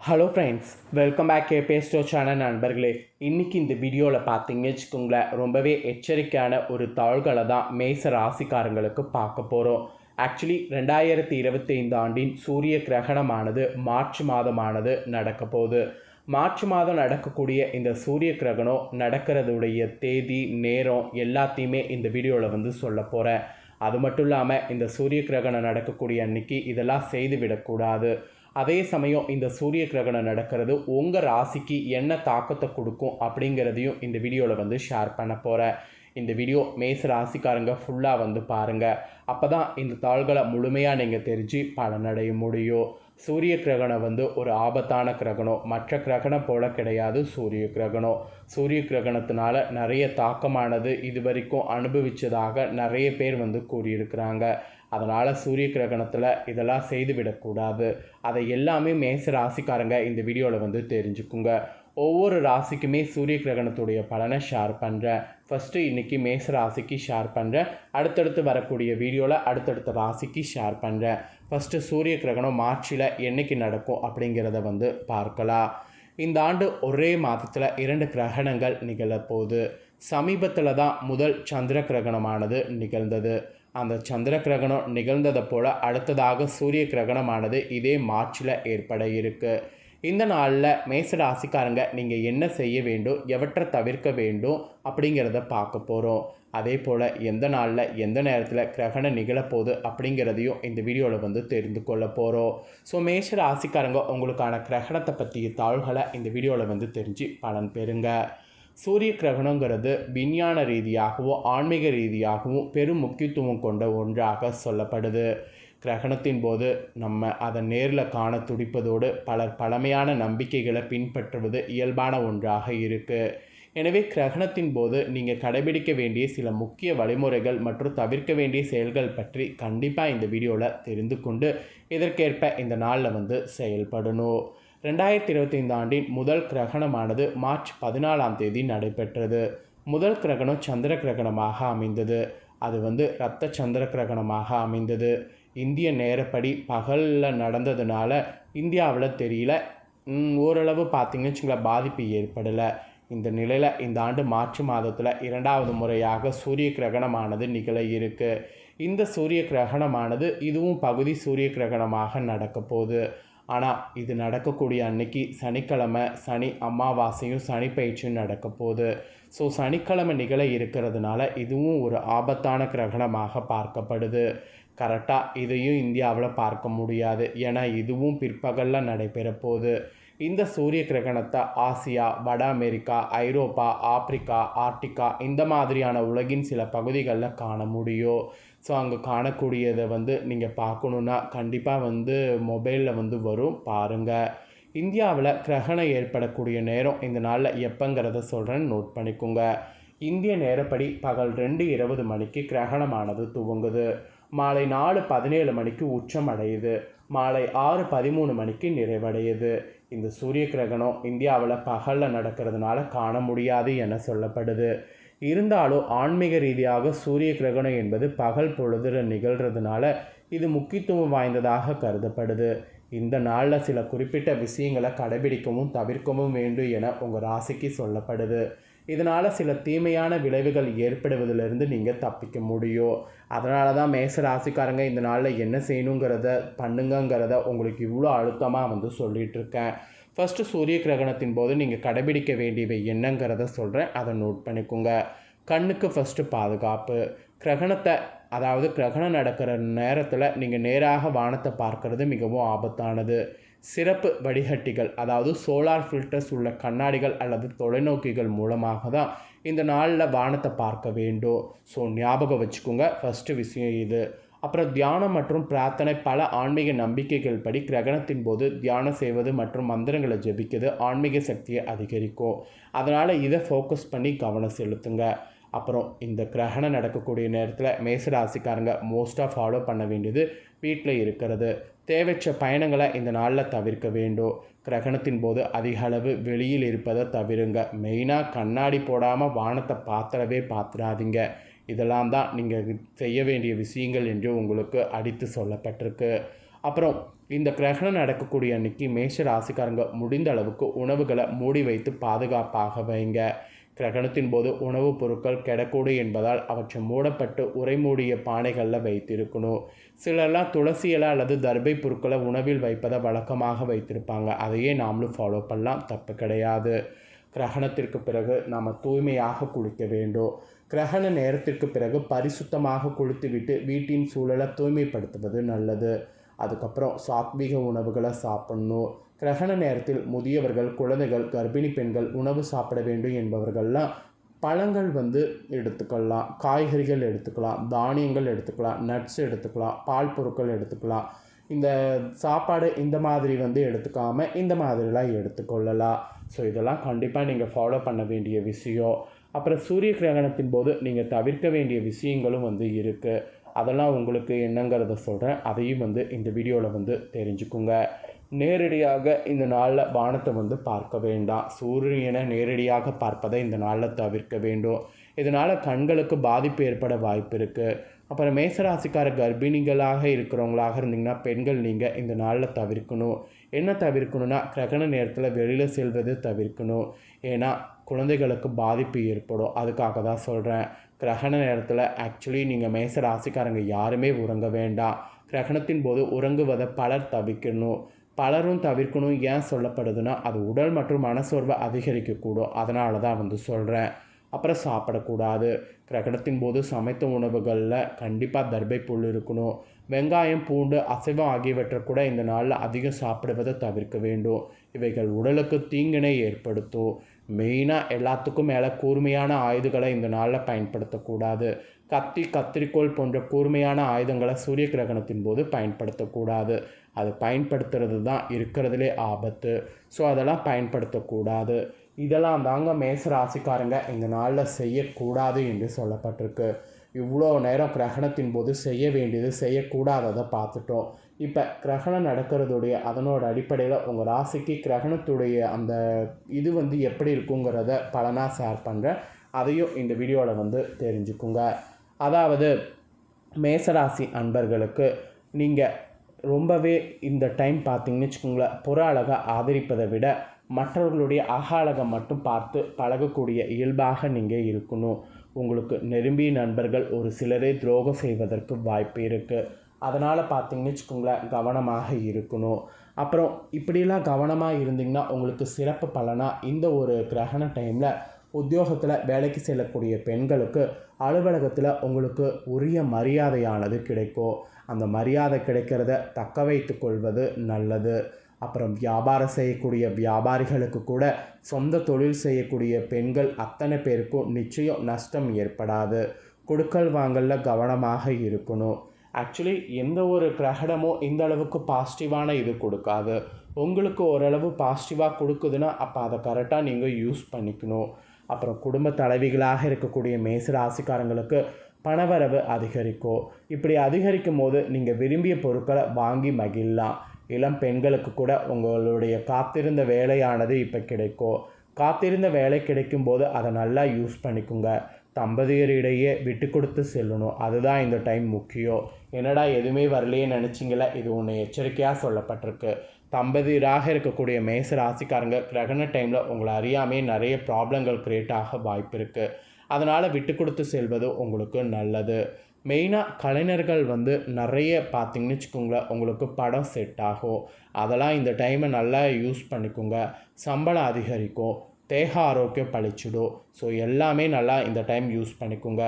Hello friends welcome back கே ஸ்டோ channel நண்பர்களே. இன்றைக்கி இந்த வீடியோவில் பார்த்தீங்கன்னு வச்சுக்கோங்களேன் ரொம்பவே எச்சரிக்கையான ஒரு தாள்களை தான் மேச ராசிக்காரங்களுக்கு பார்க்க போகிறோம் ஆக்சுவலி ரெண்டாயிரத்தி இருபத்தைந்து ஆண்டின் சூரிய கிரகணமானது மார்ச் மாதமானது நடக்க போகுது. மார்ச் மாதம் நடக்கக்கூடிய இந்த சூரிய கிரகணம் நடக்கிறதுடைய தேதி நேரம் எல்லாத்தையுமே இந்த வீடியோவில் வந்து சொல்ல போகிறேன் அது மட்டும் இல்லாமல் இந்த சூரிய கிரகணம் நடக்கக்கூடிய அன்னைக்கு இதெல்லாம் செய்து விடக்கூடாது அதே சமயம் இந்த சூரிய கிரகணம் நடக்கிறது உங்கள் ராசிக்கு என்ன தாக்கத்தை கொடுக்கும் அப்படிங்கிறதையும் இந்த வீடியோவில் வந்து ஷேர் பண்ண போகிறேன் இந்த வீடியோ மேச ராசிக்காரங்க ஃபுல்லாக வந்து பாருங்கள் அப்போ தான் இந்த தாள்களை முழுமையாக நீங்கள் தெரிஞ்சு பலனடைய முடியும். சூரிய கிரகணம் வந்து ஒரு ஆபத்தான கிரகணம். மற்ற கிரகணம் போல கிடையாது சூரிய கிரகணம். சூரிய கிரகணத்தினால நிறைய தாக்கமானது இது வரைக்கும் அனுபவித்ததாக நிறைய பேர் வந்து கூறியிருக்கிறாங்க. அதனால் சூரிய கிரகணத்தில் இதெல்லாம் செய்து விடக்கூடாது. அதை எல்லாமே மேச ராசிக்காரங்க இந்த வீடியோவில் வந்து தெரிஞ்சுக்குங்க. ஒவ்வொரு ராசிக்குமே சூரிய கிரகணத்துடைய பலனை ஷேர் பண்ணுறேன் ஃபஸ்ட்டு இன்றைக்கி மேச ராசிக்கு ஷேர் பண்ணுறேன் அடுத்தடுத்து வரக்கூடிய வீடியோவில் அடுத்தடுத்த ராசிக்கு ஷேர் பண்ணுறேன் ஃபஸ்ட்டு சூரிய கிரகணம் மார்ச்சில் என்னைக்கு நடக்கும் அப்படிங்கிறத வந்து பார்க்கலாம். இந்த ஆண்டு ஒரே மாதத்தில் இரண்டு கிரகணங்கள் நிகழப்போகுது. சமீபத்தில் தான் முதல் சந்திர கிரகணமானது நிகழ்ந்தது. அந்த சந்திர கிரகணம் நிகழ்ந்ததை போல் அடுத்ததாக சூரிய கிரகணமானது இதே மார்ச்சில் ஏற்பட இருக்குது இந்த நாளில் மேச ராசிக்காரங்க நீங்கள் என்ன செய்ய வேண்டும் எவற்றை தவிர்க்க வேண்டும் அப்படிங்கிறத பார்க்க போகிறோம் அதே போல் எந்த நாளில் எந்த நேரத்தில் கிரகணம் நிகழப்போகுது அப்படிங்கிறதையும் இந்த வீடியோவில் வந்து தெரிந்து கொள்ள போகிறோம் ஸோ மேஷ ராசிக்காரங்க உங்களுக்கான கிரகணத்தை பற்றிய தாள்களை இந்த வீடியோவில் வந்து தெரிஞ்சு பலன் பெறுங்க. சூரிய கிரகணங்கிறது விஞ்ஞான ரீதியாகவும் ஆன்மீக ரீதியாகவும் பெரும் முக்கியத்துவம் கொண்ட ஒன்றாக சொல்லப்படுது. கிரகணத்தின் போது நம்ம அதை நேரில் காண துடிப்பதோடு பலர் பழமையான நம்பிக்கைகளை பின்பற்றுவது இயல்பான ஒன்றாக இருக்குது எனவே கிரகணத்தின் போது நீங்கள் கடைபிடிக்க வேண்டிய சில முக்கிய வழிமுறைகள் மற்றும் தவிர்க்க வேண்டிய செயல்கள் பற்றி கண்டிப்பாக இந்த வீடியோவில் தெரிந்து கொண்டு இதற்கேற்ப இந்த நாளில் வந்து செயல்படணும். ரெண்டாயிரத்தி இருபத்தைந்து ஆண்டின் முதல் கிரகணமானது மார்ச் பதினாலாம் தேதி நடைபெற்றது. முதல் கிரகணம் சந்திர கிரகணமாக அமைந்தது. அது வந்து இரத்த சந்திர கிரகணமாக அமைந்தது. இந்திய நேரப்படி பகலில் நடந்ததுனால இந்தியாவில் தெரியல. ஓரளவு பார்த்திங்கன்னு வச்சுங்களேன் பாதிப்பு ஏற்படலை. இந்த நிலையில் இந்த ஆண்டு மார்ச் மாதத்தில் இரண்டாவது முறையாக சூரிய கிரகணமானது நிகழ இருக்குது இந்த சூரிய கிரகணமானது இதுவும் பகுதி சூரிய கிரகணமாக நடக்க போகுது ஆனால் இது நடக்கக்கூடிய அன்னைக்கு சனிக்கிழமை சனி அமாவாசையும் சனி பயிற்சியும் நடக்க போகுது. ஸோ சனிக்கிழமை நிகழ இருக்கிறதுனால இதுவும் ஒரு ஆபத்தான கிரகணமாக பார்க்கப்படுது. கரெக்டாக இதையும் இந்தியாவில் பார்க்க முடியாது. ஏன்னா இதுவும் பிற்பகலில் நடைபெற போகுது. இந்த சூரிய கிரகணத்தை ஆசியா வட அமெரிக்கா ஐரோப்பா ஆப்பிரிக்கா ஆர்டிகா இந்த மாதிரியான உலகின் சில பகுதிகளில் காண முடியும். ஸோ அங்கே காணக்கூடியதை வந்து நீங்கள் பார்க்கணுன்னா கண்டிப்பாக வந்து மொபைலில் வந்து வரும். பாருங்கள் இந்தியாவில் கிரகணம் ஏற்படக்கூடிய நேரம் இந்த நாளில் எப்போங்கிறத சொல்கிறேன்னு நோட் பண்ணிக்கோங்க. இந்திய நேரப்படி பகல் ரெண்டு இருபது மணிக்கு கிரகணமானது துவங்குது. மாலை நாலு பதினேழு மணிக்கு உச்சம் அடையுது. மாலை ஆறு பதிமூணு மணிக்கு நிறைவடையுது. இந்த சூரிய கிரகணம் இந்தியாவில் பகலில் நடக்கிறதுனால காண முடியாது என சொல்லப்படுது. இருந்தாலும் ஆன்மீக ரீதியாக சூரிய கிரகணம் என்பது பகல் பொழுதுல நிகழ்கிறதுனால இது முக்கியத்துவம் வாய்ந்ததாக கருதப்படுது. இந்த நாளில் சில குறிப்பிட்ட விஷயங்களை கடைபிடிக்கவும் தவிர்க்கவும் வேண்டும் என உங்கள் ராசிக்கு சொல்லப்படுது. இதனால் சில தீமையான விளைவுகள் ஏற்படுவதிலிருந்து நீங்கள் தப்பிக்க முடியும். அதனால தான் மேச ராசிக்காரங்க இந்த நாளில் என்ன செய்யணுங்கிறத பண்ணுங்கங்கிறத உங்களுக்கு இவ்வளோ அழுத்தமாக வந்து சொல்லிகிட்ருக்கேன் ஃபஸ்ட்டு சூரிய கிரகணத்தின் போது நீங்கள் கடைபிடிக்க வேண்டியவை என்னங்கிறத சொல்கிறேன் அதை நோட் பண்ணிக்கோங்க. கண்ணுக்கு ஃபஸ்ட்டு பாதுகாப்பு. கிரகணத்தை அதாவது கிரகணம் நடக்கிற நேரத்தில் நீங்கள் நேராக வானத்தை பார்க்கறது மிகவும் ஆபத்தானது. சிறப்பு வடிகட்டிகள் அதாவது சோலார் ஃபில்டர்ஸ் உள்ள கண்ணாடிகள் அல்லது தொலைநோக்கிகள் மூலமாக தான் இந்த நாளில் வானத்தை பார்க்க வேண்டும். ஸோ ஞாபகம் வச்சுக்கோங்க. ஃபஸ்ட்டு விஷயம் இது. அப்புறம் தியானம் மற்றும் பிரார்த்தனை பல ஆன்மீக நம்பிக்கைகள் படி கிரகணத்தின் போது தியானம் செய்வது மற்றும் மந்திரங்களை ஜெபிக்கிறது ஆன்மீக சக்தியை அதிகரிக்கும். அதனால் இதை ஃபோக்கஸ் பண்ணி கவனம் செலுத்துங்க. அப்புறம் இந்த கிரகணம் நடக்கக்கூடிய நேரத்தில் மேசராசிக்காரங்க மோஸ்ட்டாக ஃபாலோ பண்ண வேண்டியது வீட்டில் இருக்கிறது. தேவைச்ச பயணங்களை இந்த நாளில் தவிர்க்க வேண்டும். கிரகணத்தின் போது அதிக அளவு வெளியில் இருப்பதை தவிருங்க. மெயினாக கண்ணாடி போடாமல் வானத்தை பாத்திரவே பார்த்துடாதீங்க இதெல்லாம் தான் நீங்கள் செய்ய வேண்டிய விஷயங்கள் என்று உங்களுக்கு அடித்து சொல்லப்பட்டிருக்கு. அப்புறம் இந்த கிரகணம் நடக்கக்கூடிய அன்னைக்கு மேஷ ராசிக்காரங்க முடிந்த அளவுக்கு உணவுகளை மூடி வைத்து பாதுகாப்பாக வைங்க. கிரகணத்தின் போது உணவுப் பொருட்கள் கெடக்கூடு என்பதால் அவற்றை மூடப்பட்டு உரைமூடிய பானைகளில் வைத்திருக்கணும். சிலர்லாம் துளசி அல்லது தர்பை பொருட்களை உணவில் வைப்பதை வழக்கமாக வைத்திருப்பாங்க. அதையே நாமளும் ஃபாலோ பண்ணலாம் தப்பு கிடையாது. கிரகணத்திற்கு பிறகு நாம் தூய்மையாக குளிக்க வேண்டும். கிரகண நேரத்திற்கு பிறகு பரிசுத்தமாக கொடுத்துவிட்டு வீட்டின் சூழலை தூய்மைப்படுத்துவது நல்லது. அதுக்கப்புறம் சாத்வீக உணவுகளை சாப்பிட்ணும். கிரகண நேரத்தில் முதியவர்கள் குழந்தைகள் கர்ப்பிணி பெண்கள் உணவு சாப்பிட வேண்டும் என்பவர்கள்லாம் பழங்கள் வந்து எடுத்துக்கலாம். காய்கறிகள் எடுத்துக்கலாம் தானியங்கள் எடுத்துக்கலாம் நட்ஸ் எடுத்துக்கலாம் பால் பொருட்கள் எடுத்துக்கலாம். இந்த சாப்பாடு இந்த மாதிரி வந்து எடுத்துக்காமல் இந்த மாதிரிலாம் எடுத்துக்கொள்ளலாம். ஸோ இதெல்லாம் கண்டிப்பாக நீங்கள் ஃபாலோ பண்ண வேண்டிய விஷயம். அப்புறம் சூரிய கிரகணத்தின் போது நீங்கள் தவிர்க்க வேண்டிய விஷயங்களும் வந்து இருக்குது அதெல்லாம் உங்களுக்கு என்னங்கிறத சொல்கிறேன் அதையும் வந்து இந்த வீடியோவில் வந்து தெரிஞ்சுக்குங்க. நேரடியாக இந்த நாளில் வானத்தை வந்து பார்க்க வேண்டாம். சூரியனை நேரடியாக பார்ப்பதை இந்த நாளில் தவிர்க்க வேண்டும். இதனால் கண்களுக்கு பாதிப்பு ஏற்பட வாய்ப்பு இருக்குது அப்புறம் மேசராசிக்கார கர்ப்பிணிகளாக இருக்கிறவங்களாக இருந்தீங்கன்னா பெண்கள் நீங்கள் இந்த நாளில் தவிர்க்கணும். என்ன தவிர்க்கணும்னா கிரகண நேரத்தில் வெளியில் செல்வது தவிர்க்கணும். ஏன்னா குழந்தைகளுக்கு பாதிப்பு ஏற்படும். அதுக்காக தான் சொல்கிறேன் கிரகண நேரத்தில் ஆக்சுவலி நீங்கள் மேச ராசிக்காரங்க யாருமே உறங்க வேண்டாம். கிரகணத்தின் போது உறங்குவதை பலர் தவிர்க்கணும். பலரும் தவிர்க்கணும் ஏன் சொல்லப்படுதுன்னா அது உடல் மற்றும் மனசோர்வை அதிகரிக்கக்கூடும். அதனால தான் வந்து சொல்கிறேன் அப்புறம் சாப்பிடக்கூடாது. கிரகணத்தின் போது சமைத்த உணவுகளில் கண்டிப்பாக தர்பை புல் இருக்கணும். வெங்காயம் பூண்டு அசைவம் ஆகியவற்றை கூட இந்த நாளில் அதிகம் சாப்பிடுவதை தவிர்க்க வேண்டும். இவைகள் உடலுக்கு தீங்கினை ஏற்படுத்தும். மெயினாக எல்லாத்துக்கும் மேலே கூர்மையான ஆயுதங்களை இந்த நாளில் பயன்படுத்தக்கூடாது. கத்தி கத்திரிக்கோள் போன்ற கூர்மையான ஆயுதங்களை சூரிய கிரகணத்தின் போது பயன்படுத்தக்கூடாது. அது பயன்படுத்துறது தான் இருக்கிறதுலே ஆபத்து. ஸோ அதெல்லாம் பயன்படுத்தக்கூடாது. இதெல்லாம் தாங்க மேச ராசிக்காரங்க இந்த நாளில் செய்யக்கூடாது என்று சொல்லப்பட்டிருக்கு. இவ்வளோ நேரம் கிரகணத்தின் போது செய்ய வேண்டியது செய்யக்கூடாததை பார்த்துட்டோம். இப்போ கிரகணம் நடக்கிறதுடைய அதனோட அடிப்படையில் உங்கள் ராசிக்கு கிரகணத்துடைய அந்த இது வந்து எப்படி இருக்குங்கிறத பலனாக ஷேர் பண்ணுறேன் அதையும் இந்த வீடியோவில் வந்து தெரிஞ்சுக்குங்க. அதாவது மேசராசி அன்பர்களுக்கு நீங்கள் ரொம்பவே இந்த டைம் பார்த்தீங்கன்னு வச்சுக்கோங்களேன் புற அழகை ஆதரிப்பதை விட மற்றவர்களுடைய அக அழகை மட்டும் பார்த்து பழகக்கூடிய இயல்பாக நீங்கள் இருக்கணும். உங்களுக்கு நெருங்கிய நண்பர்கள் ஒரு சிலரே துரோகம் செய்வதற்கு வாய்ப்பு இருக்குது அதனால் பார்த்தீங்கன்னு வச்சுக்கோங்களேன் கவனமாக இருக்கணும். அப்புறம் இப்படிலாம் கவனமாக இருந்தீங்கன்னா உங்களுக்கு சிறப்பு பலனாக இந்த ஒரு கிரகண டைமில் உத்தியோகத்தில் வேலைக்கு செல்லக்கூடிய பெண்களுக்கு அலுவலகத்தில் உங்களுக்கு உரிய மரியாதையானது கிடைக்கும். அந்த மரியாதை கிடைக்கிறத தக்க வைத்து கொள்வது நல்லது. அப்புறம் வியாபாரம் செய்யக்கூடிய வியாபாரிகளுக்கு கூட சொந்த தொழில் செய்யக்கூடிய பெண்கள் அத்தனை பேருக்கும் நிச்சயம் நஷ்டம் ஏற்படாது. கொடுக்கல் வாங்கலில் கவனமாக இருக்கணும். ஆக்சுவலி எந்த ஒரு கிரகணமும் இந்த அளவுக்கு பாசிட்டிவான இது கொடுக்காது. உங்களுக்கு ஓரளவு பாசிட்டிவாக கொடுக்குதுன்னா அப்போ அதை கரெக்டாக நீங்கள் யூஸ் பண்ணிக்கணும். அப்புறம் குடும்ப தலைவிகளாக இருக்கக்கூடிய மேச ராசிக்காரங்களுக்கு பணவரவு அதிகரிக்கும். இப்படி அதிகரிக்கும் போது நீங்கள் விரும்பிய பொருட்களை வாங்கி மகிழலாம். இளம் பெண்களுக்கு கூட உங்களுடைய காத்திருந்த வேலையானது இப்போ கிடைக்கும். காத்திருந்த வேலை கிடைக்கும் போது அதை நல்லா யூஸ் பண்ணிக்கோங்க. தம்பதியரிடையே விட்டு கொடுத்து செல்லணும். அதுதான் இந்த டைம் முக்கியம். என்னடா எதுவுமே வரலையே நினச்சிங்களா? இது ஒன்று எச்சரிக்கையாக சொல்லப்பட்டிருக்கு. தம்பதியராக இருக்கக்கூடிய மேச ராசிக்காரங்க கிரகண டைமில் உங்களை அறியாமே நிறைய ப்ராப்ளங்கள் க்ரியேட் ஆக வாய்ப்பு இருக்குது அதனால் விட்டு கொடுத்து செல்வது உங்களுக்கு நல்லது. மெயினாக கலைஞர்கள் வந்து நிறைய பார்த்திங்கன்னு வச்சுக்கோங்களேன் உங்களுக்கு படம் செட் ஆகும். அதெல்லாம் இந்த டைமை நல்லா யூஸ் பண்ணிக்கோங்க. சம்பளம் அதிகரிக்கும். தேக ஆரோக்கியம் பழிச்சிடும் ஸோ எல்லாமே நல்லா இந்த டைம் யூஸ் பண்ணிக்கோங்க.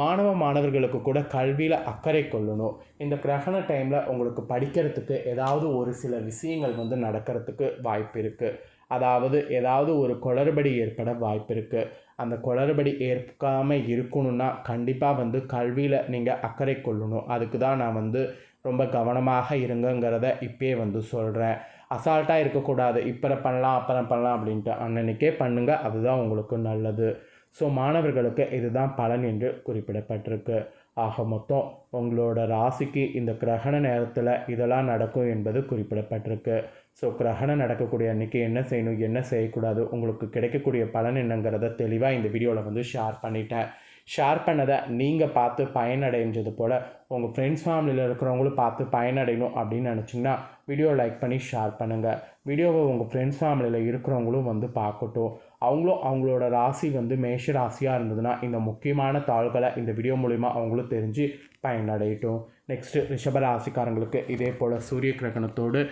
மாணவ மாணவர்களுக்கு கூட கல்வியில் அக்கறை கொள்ளணும். இந்த கிரகண டைமில் உங்களுக்கு படிக்கிறதுக்கு ஏதாவது ஒரு சில விஷயங்கள் வந்து நடக்கிறதுக்கு வாய்ப்பு இருக்குது அதாவது ஏதாவது ஒரு குளறுபடி ஏற்பட வாய்ப்பு இருக்குது அந்த குளறுபடி ஏற்காமல் இருக்கணும்னா கண்டிப்பாக வந்து கல்வியில் நீங்கள் அக்கறை கொள்ளணும். அதுக்கு தான் நான் வந்து ரொம்ப கவனமாக இருங்கங்கிறத இப்பயே வந்து சொல்கிறேன் அசால்ட்டாக இருக்கக்கூடாது. இப்போ பண்ணலாம் அப்புறம் பண்ணலாம் அப்படின்ட்டு அன்னன்னைக்கே பண்ணுங்கள் அதுதான் உங்களுக்கு நல்லது. ஸோ மாணவர்களுக்கு இதுதான் பலன் என்று குறிப்பிடப்பட்டிருக்கு. ஆக மொத்தம் உங்களோட ராசிக்கு இந்த கிரகண நேரத்தில் இதெல்லாம் நடக்கும் என்பது குறிப்பிடப்பட்டிருக்கு. ஸோ கிரகணம் நடக்கக்கூடிய அன்றைக்கி என்ன செய்யணும் என்ன செய்யக்கூடாது உங்களுக்கு கிடைக்கக்கூடிய பலன் என்னங்கிறத தெளிவாக இந்த வீடியோவில் வந்து ஷேர் பண்ணிட்டேன். ஷேர் பண்ணதை நீங்கள் பார்த்து பயனடைஞ்சது போல் உங்கள் ஃப்ரெண்ட்ஸ் ஃபேமிலியில் இருக்கிறவங்களும் பார்த்து பயனடையணும் அப்படின்னு நினச்சிங்கன்னா வீடியோ லைக் பண்ணி ஷேர் பண்ணுங்கள் வீடியோவை உங்கள் ஃப்ரெண்ட்ஸ் ஃபேமிலியில் இருக்கிறவங்களும் வந்து பார்க்கட்டும். அவங்களும் அவங்களோட ராசி வந்து மேஷ ராசியாக இருந்ததுன்னா இந்த முக்கியமான தாள்களை இந்த வீடியோ மூலிமா அவங்களும் தெரிஞ்சு பயனடையட்டும். நெக்ஸ்ட்டு ரிஷப ராசிக்காரங்களுக்கு இதே போல் சூரிய கிரகணத்தோடு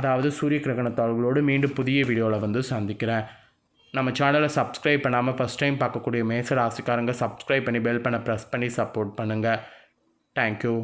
அதாவது சூரிய கிரகணத்தாள்களோடு மீண்டும் புதிய வீடியோவில் வந்து சந்திக்கிறேன். நம்ம சேனலை சப்ஸ்கிரைப் பண்ணாமல் ஃபஸ்ட் டைம் பார்க்கக்கூடிய மேச ராசிக்காரங்க சப்ஸ்கிரைப் பண்ணி பெல் பண்ண ப்ரெஸ் பண்ணி சப்போர்ட் பண்ணுங்கள் தேங்க்யூ